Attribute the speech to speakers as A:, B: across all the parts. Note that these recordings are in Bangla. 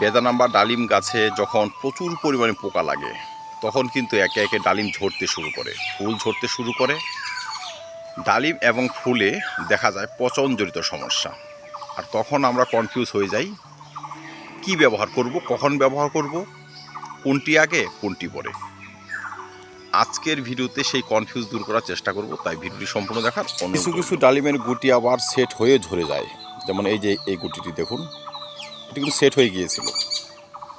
A: বেদানা বা ডালিম গাছে যখন প্রচুর পরিমাণে পোকা লাগে তখন কিন্তু একে একে ডালিম ঝরতে শুরু করে ফুল ঝরতে শুরু করে। ডালিম এবং ফুলে দেখা যায় পচন জড়িত সমস্যা। আর তখন আমরা কনফিউজ হয়ে যাই কি ব্যবহার করব কখন ব্যবহার করব কোনটি আগে কোনটি পরে। আজকের ভিডিওতে সেই কনফিউজ দূর করার চেষ্টা করব তাই ভিডিওটি সম্পূর্ণ দেখার কিছু কিছু ডালিমের গুটি আবার সেট হয়ে ঝরে যায়। যেমন এই যে এই গুটিটি দেখুন। এটি কিন্তু সেট হয়ে গিয়েছিল।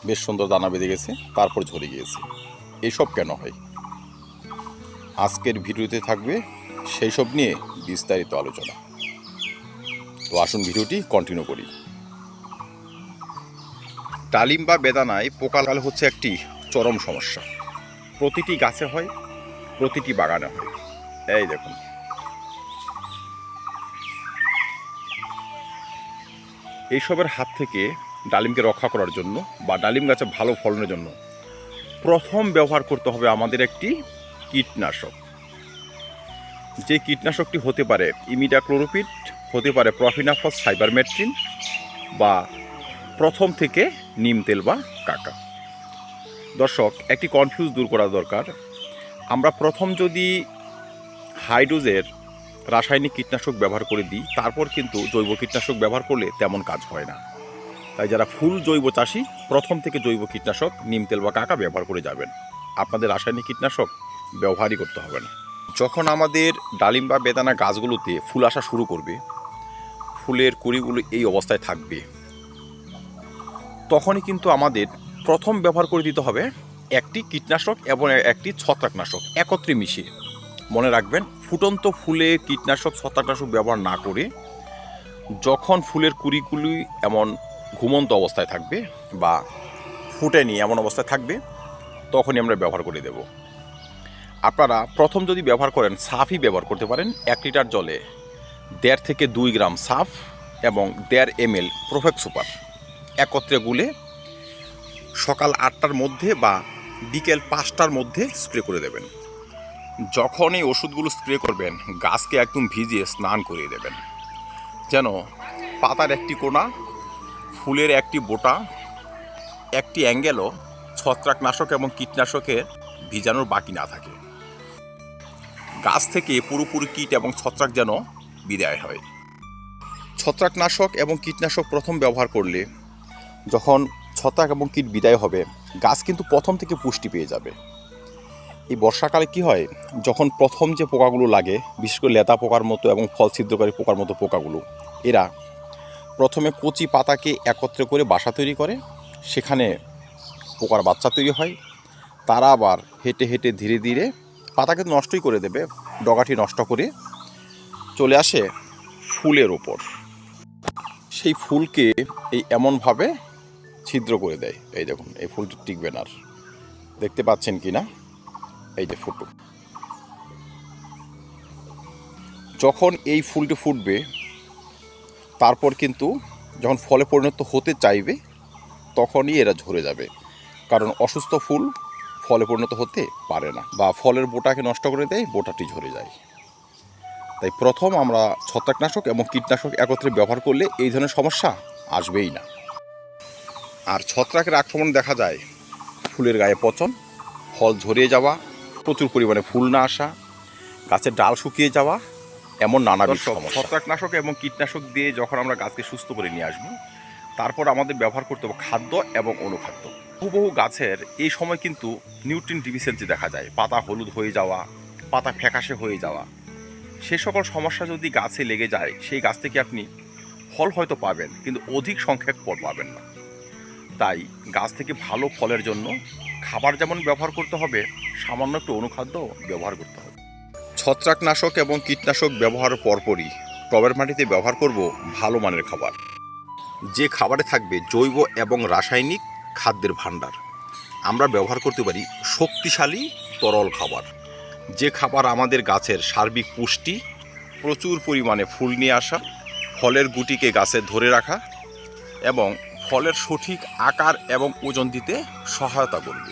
A: বেশ সুন্দর দানা বেঁধে গেছে, তারপর ঝরে গিয়েছে। এইসব কেন হয়? আজকের ভিডিওতে থাকবে সেই সব নিয়ে বিস্তারিত আলোচনা। তো আসুন ভিডিওটি কন্টিনিউ করি। ডালিম বা বেদানায় পোকালাল হচ্ছে একটি চরম সমস্যা। প্রতিটি গাছে হয়, প্রতিটি বাগানে হয়। এই দেখুন। এইসবের হাত থেকে ডালিমকে রক্ষা করার জন্য বা ডালিম গাছে ভালো ফলনের জন্য প্রথম ব্যবহার করতে হবে আমাদের একটি কীটনাশক। যে কীটনাশকটি হতে পারে ইমিডাক্লোরোপিড, হতে পারে প্রফিনাফস, সাইবারমেট্রিন বা প্রথম থেকে নিম তেল বা কাকা। দর্শক, একটি কনফিউজ দূর করা দরকার। আমরা প্রথম যদি হাইড্রোজের রাসায়নিক কীটনাশক ব্যবহার করে দিই, তারপর কিন্তু জৈব কীটনাশক ব্যবহার করলে তেমন কাজ হয় না। তাই যারা ফুল জৈব চাষি, প্রথম থেকে জৈব কীটনাশক, নিম তেল বা কাকা ব্যবহার করে যাবেন। আপনাদের রাসায়নিক কীটনাশক ব্যবহারই করতে হবে না। যখন আমাদের ডালিম বা বেদানা গাছগুলোতে ফুল আসা শুরু করবে, ফুলের কুড়িগুলো এই অবস্থায় থাকবে, তখনই কিন্তু আমাদের প্রথম ব্যবহার করে দিতে হবে একটি কীটনাশক এবং একটি ছত্রাকনাশক একত্রে মিশিয়ে। মনে রাখবেন, ফুটন্ত ফুলে কীটনাশক, ছত্রাকনাশক ব্যবহার না করে যখন ফুলের কুড়িগুলি এমন ঘুমন্ত অবস্থায় থাকবে বা ফুটেনি এমন অবস্থায় থাকবে, তখনই আমরা ব্যবহার করে দেব। আপনারা প্রথম যদি ব্যবহার করেন, সাফই ব্যবহার করতে পারেন এক লিটার জলে দেড় থেকে দুই গ্রাম সাফ এবং দেড় এম এল প্রোফেক্ট সুপার। একত্রে গুলে সকাল আটটার মধ্যে বা বিকেল পাঁচটার মধ্যে স্প্রে করে দেবেন। যখন এই ওষুধগুলো স্প্রে করবেন, গাছকে একদম ভিজিয়ে স্নান করিয়ে দেবেন। যেন পাতার একটি কোণা, ফুলের একটি বোটা, একটি অ্যাঙ্গেলও ছত্রাকনাশক এবং কীটনাশকের ভিজানোর বাকি না থাকে। গাছ থেকে পুরোপুরি কীট এবং ছত্রাক যেন বিদায় হয়। ছত্রাকনাশক এবং কীটনাশক প্রথম ব্যবহার করলে যখন ছত্রাক এবং কীট বিদায় হবে, গাছ কিন্তু প্রথম থেকে পুষ্টি পেয়ে যাবে। এই বর্ষাকালে কি হয়? যখন প্রথম যে পোকাগুলো লাগে, বিশেষ করে লেদা পোকার মতো এবং ফল ছিদ্রকারী পোকার মতো পোকাগুলো, এরা প্রথমে কচি পাতাকে একত্রে করে বাসা তৈরি করে, সেখানে পোকার বাচ্চা তৈরি হয়। তারা আবার হেঁটে হেঁটে ধীরে ধীরে পাতাকে নষ্টই করে দেবে, ডগাটি নষ্ট করে চলে আসে ফুলের ওপর। সেই ফুলকে এই এমনভাবে ছিদ্র করে দেয়। এই দেখুন, এই ফুলটি টিকবে না দেখতে পাচ্ছেন কি না এই যে ফুটো। যখন এই ফুলটি ফুটবে, তারপর কিন্তু যখন ফলে পরিণত হতে চাইবে, তখনই এরা ঝরে যাবে। কারণ অসুস্থ ফুল ফলে পরিণত হতে পারে না বা ফলের বোটাকে নষ্ট করে দেয়, বোটাটি ঝরে যায়। তাই প্রথম আমরা ছত্রাকনাশক এবং কীটনাশক একত্রে ব্যবহার করলে এই ধরনের সমস্যা আসবেই না। আর ছত্রাকের আক্রমণ দেখা যায় ফুলের গায়ে পচন, ফল ঝরিয়ে যাওয়া প্রচুর পরিমাণে ফুল না আসা গাছের ডাল শুকিয়ে যাওয়া এমন নানা ছত্রাকনাশক এবং কীটনাশক দিয়ে যখন আমরা গাছকে সুস্থ করে নিয়ে আসব তারপর আমাদের ব্যবহার করতে হবে খাদ্য এবং অনুখাদ্য। বহু বহু গাছের এই সময় কিন্তু নিউট্রিন ডিফিসিয়েন্সি দেখা যায় পাতা হলুদ হয়ে যাওয়া পাতা ফ্যাকাশে হয়ে যাওয়া। সে সকল সমস্যা যদি গাছে লেগে যায় সেই গাছ থেকে আপনি ফল হয়তো পাবেন কিন্তু অধিক সংখ্যক ফল পাবেন না। তাই গাছ থেকে ভালো ফলের জন্য খাবার যেমন ব্যবহার করতে হবে, সামান্য একটু অনুখাদ্য ব্যবহার করতে হবে। ছত্রাকনাশক এবং কীটনাশক ব্যবহারের পরপরই টবের মাটিতে ব্যবহার করব ভালো মানের খাবার। যে খাবারে থাকবে জৈব এবং রাসায়নিক খাদ্যের ভাণ্ডার। আমরা ব্যবহার করতে পারি শক্তিশালী তরল খাবার। যে খাবার আমাদের গাছের সার্বিক পুষ্টি, প্রচুর পরিমাণে ফুল নিয়ে আসা, ফলের গুটিকে গাছে ধরে রাখা এবং ফলের সঠিক আকার এবং ওজন দিতে সহায়তা করবে।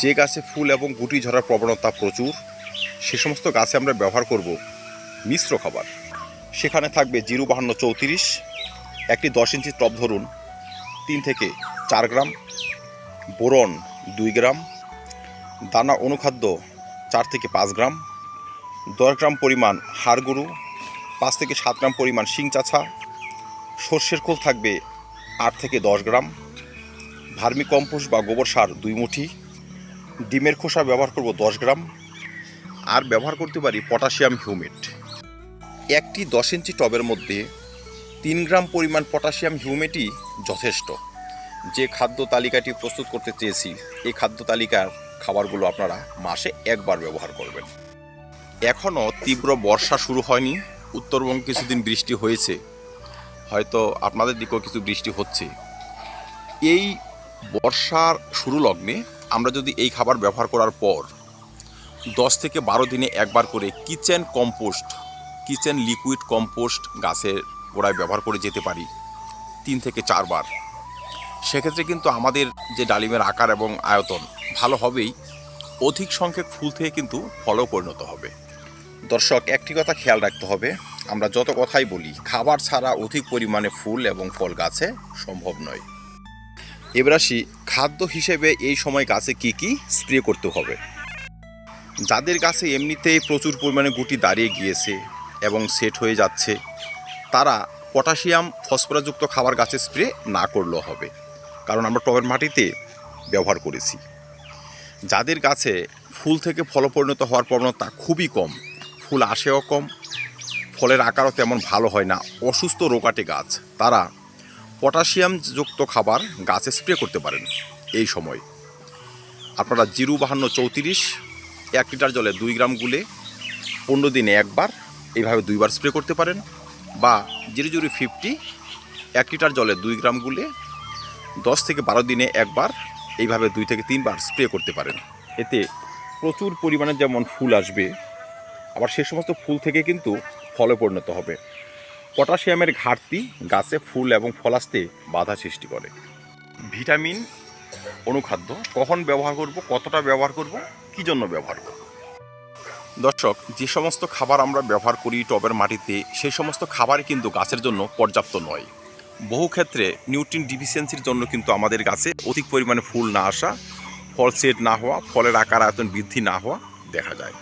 A: যে গাছে ফুল এবং গুটি ঝরার প্রবণতা প্রচুর, সে সমস্ত গাছে আমরা ব্যবহার করব মিশ্র খাবার। সেখানে থাকবে জিরো বাহান্ন চৌত্রিশ, একটি দশ ইঞ্চি টপ ধরুন, তিন থেকে চার গ্রাম, বোরন দুই গ্রাম, দানা অনুখাদ্য চার থেকে পাঁচ গ্রাম, দশ গ্রাম পরিমাণ হাড় গরু পাঁচ থেকে সাত গ্রাম পরিমাণ শিং চাছা, সর্ষের খোল থাকবে আট থেকে দশ গ্রাম, ভার্মি কম্পোস্ট বা গোবর সার দুই মুঠি, ডিমের খোসা ব্যবহার করব দশ গ্রাম, আর ব্যবহার করতে পারি পটাশিয়াম হিউমেট একটি দশ ইঞ্চি টবের মধ্যে তিন গ্রাম পরিমাণ পটাশিয়াম হিউমেটই যথেষ্ট। যে খাদ্য তালিকাটি প্রস্তুত করতে চেয়েছি, এই খাদ্য তালিকার খাবারগুলো আপনারা মাসে একবার ব্যবহার করবেন। এখনও তীব্র বর্ষা শুরু হয়নি, উত্তরবঙ্গে কিছুদিন বৃষ্টি হয়েছে। হয়তো আপনাদের দিকেও কিছু বৃষ্টি হচ্ছে। এই বর্ষার শুরু লগ্নে আমরা যদি এই খাবার ব্যবহার করার পর দশ থেকে বারো দিনে একবার করে kitchen compost, kitchen liquid compost গাছের গোড়ায় ব্যবহার করে যেতে পারি তিন থেকে চারবার। সেক্ষেত্রে কিন্তু আমাদের যে ডালিমের আকার এবং আয়তন ভালো হবেই, অধিক সংখ্যক ফুল থেকে কিন্তু ফলও পরিণত হবে। দর্শক, একটি কথা খেয়াল রাখতে হবে আমরা যত কথাই বলি, খাবার ছাড়া অধিক পরিমাণে ফুল এবং ফল গাছে সম্ভব নয়। এবার আসি, খাদ্য হিসেবে এই সময় গাছে কি কি স্প্রে করতে হবে? যাদের গাছে এমনিতেই প্রচুর পরিমাণে গুটি দাঁড়িয়ে গিয়েছে এবং সেট হয়ে যাচ্ছে, তারা পটাশিয়াম ফসফরাসযুক্ত খাবার গাছে স্প্রে না করলেও হবে, কারণ আমরা টবের মাটিতে ব্যবহার করেছি। যাদের গাছে ফুল থেকে ফলপরিণত হওয়ার প্রবণতা খুবই কম, ফুল আসেও কম ফলের আকারও তেমন ভালো হয় না। অসুস্থ রোগাটে গাছ। তারা পটাশিয়াম যুক্ত খাবার গাছে স্প্রে করতে পারেন এই সময়। আপনারা জিরু বাহান্ন চৌত্রিশ, এক লিটার জলে দুই গ্রাম গুলে পনেরো দিনে একবার এইভাবে দুইবার স্প্রে করতে পারেন বা জিরো জিরো ফিফটি, এক লিটার জলে দুই গ্রাম গুলে দশ থেকে বারো দিনে একবার এইভাবে দুই থেকে তিনবার স্প্রে করতে পারেন। এতে প্রচুর পরিমাণে যেমন ফুল আসবে, আবার সে সমস্ত ফুল থেকে কিন্তু ফলে পরিণত হবে। পটাশিয়ামের ঘাটতি গাছে ফুল এবং ফল আসতে বাধা সৃষ্টি করে। ভিটামিন, অনুখাদ্য, কখন ব্যবহার করব, কতটা ব্যবহার করব, কি জন্য ব্যবহার করব? দর্শক, যে সমস্ত খাবার আমরা ব্যবহার করি টবের মাটিতে সেই সমস্ত খাবারই কিন্তু গাছের জন্য পর্যাপ্ত নয়। বহু ক্ষেত্রে নিউট্রিন ডিফিসিয়েন্সির জন্য কিন্তু আমাদের গাছে অধিক পরিমাণে ফুল না আসা, ফল সেট না হওয়া, ফলের আকার আয়তন বৃদ্ধি না হওয়া দেখা যায়।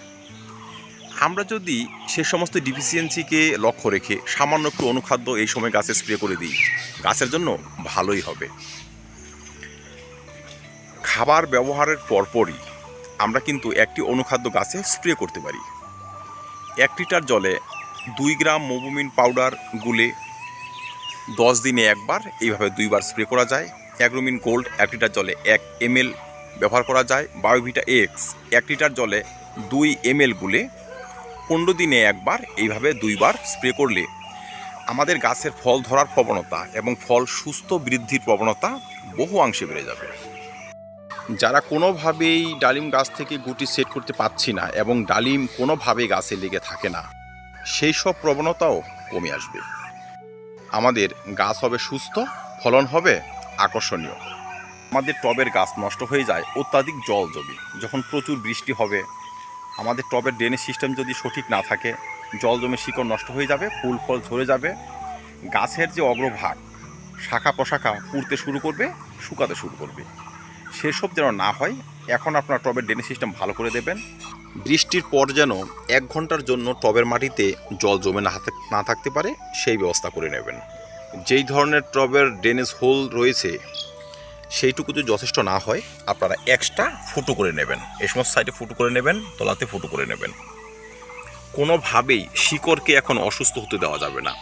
A: আমরা যদি সে সমস্ত ডিফিসিয়েন্সিকে লক্ষ্য রেখে সামান্য একটু অনুখাদ্য এই সময় গাছে স্প্রে করে দিই, গাছের জন্য ভালোই হবে। খাবার ব্যবহারের পরপরই আমরা কিন্তু একটি অনুখাদ্য গাছে স্প্রে করতে পারি। এক লিটার জলে দুই গ্রাম মোবোমিন পাউডার গুলে দশ দিনে একবার, এইভাবে দুইবার স্প্রে করা যায়। অ্যাগ্রোমিন গোল্ড এক লিটার জলে এক এমএল ব্যবহার করা যায়। বায়োভিটা এক্স এক লিটার জলে দুই এমএল গুলে পনেরো দিনে একবার, এইভাবে দুইবার স্প্রে করলে আমাদের গাছের ফল ধরার প্রবণতা এবং ফল সুস্থ বৃদ্ধির প্রবণতা বহু অংশে বেড়ে যাবে। যারা কোনোভাবেই ডালিম গাছ থেকে গুটি সেট করতে পারছি না এবং ডালিম কোনোভাবে গাছে লেগে থাকে না, সেই সব প্রবণতাও কমে আসবে। আমাদের গাছ হবে সুস্থ, ফলন হবে আকর্ষণীয়। আমাদের টবের গাছ নষ্ট হয়ে যায়, অত্যাধিক জল জমি, যখন প্রচুর বৃষ্টি হবে আমাদের টবের ড্রেনেজ সিস্টেম যদি সঠিক না থাকে, জল জমে শিকড় নষ্ট হয়ে যাবে, ফুল ফল ঝরে যাবে, গাছের যে অগ্রভাগ, শাখা প্রশাখা পুড়তে শুরু করবে, শুকাতে শুরু করবে। সেসব যেন না হয়, এখন আপনার টবের ড্রেনেজ সিস্টেম ভালো করে দেবেন। বৃষ্টির পর যেন এক ঘণ্টার জন্য টবের মাটিতে জল জমে না না থাকতে পারে, সেই ব্যবস্থা করে নেবেন। যেই ধরনের টবের ড্রেনেজ হোল রয়েছে সেইটুকু যদি যথেষ্ট না হয়, আপনারা এক্সট্রা ফুটো করে নেবেন। এই সমস্ত সাইডে ফুটো করে নেবেন, তলাতে ফুটো করে নেবেন। কোনোভাবেই শিকড়কে এখন অসুস্থ হতে দেওয়া যাবে না।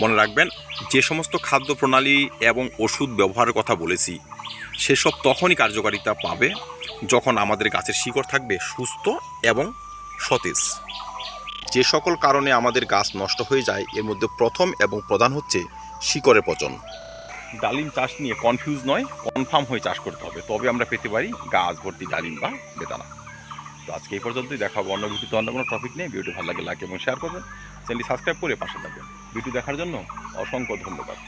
A: মনে রাখবেন, যে সমস্ত খাদ্য প্রণালী এবং ওষুধ ব্যবহারের কথা বলেছি, সেসব তখনই কার্যকারিতা পাবে যখন আমাদের গাছের শিকড় থাকবে সুস্থ এবং সতেজ। যে সকল কারণে আমাদের গাছ নষ্ট হয়ে যায়, এর মধ্যে প্রথম এবং প্রধান হচ্ছে শিকড়ের পচন। ডালিম চাষ নিয়ে কনফিউজ নয় কনফার্ম হয়ে চাষ করতে হবে। তবে আমরা পেতে পারি গাছ, ভর্তি ডালিম বা বেদানা। তো আজকে এই পর্যন্তই, দেখা হবে অন্য ভিডিওতে, অন্য কোনো টপিক নেই ভিডিওটি ভালো লাগে লাইক এবং শেয়ার করবেন। চ্যানেলটি সাবস্ক্রাইব করে পাশে থাকবেন। ভিডিও দেখার জন্য অসংখ্য ধন্যবাদ।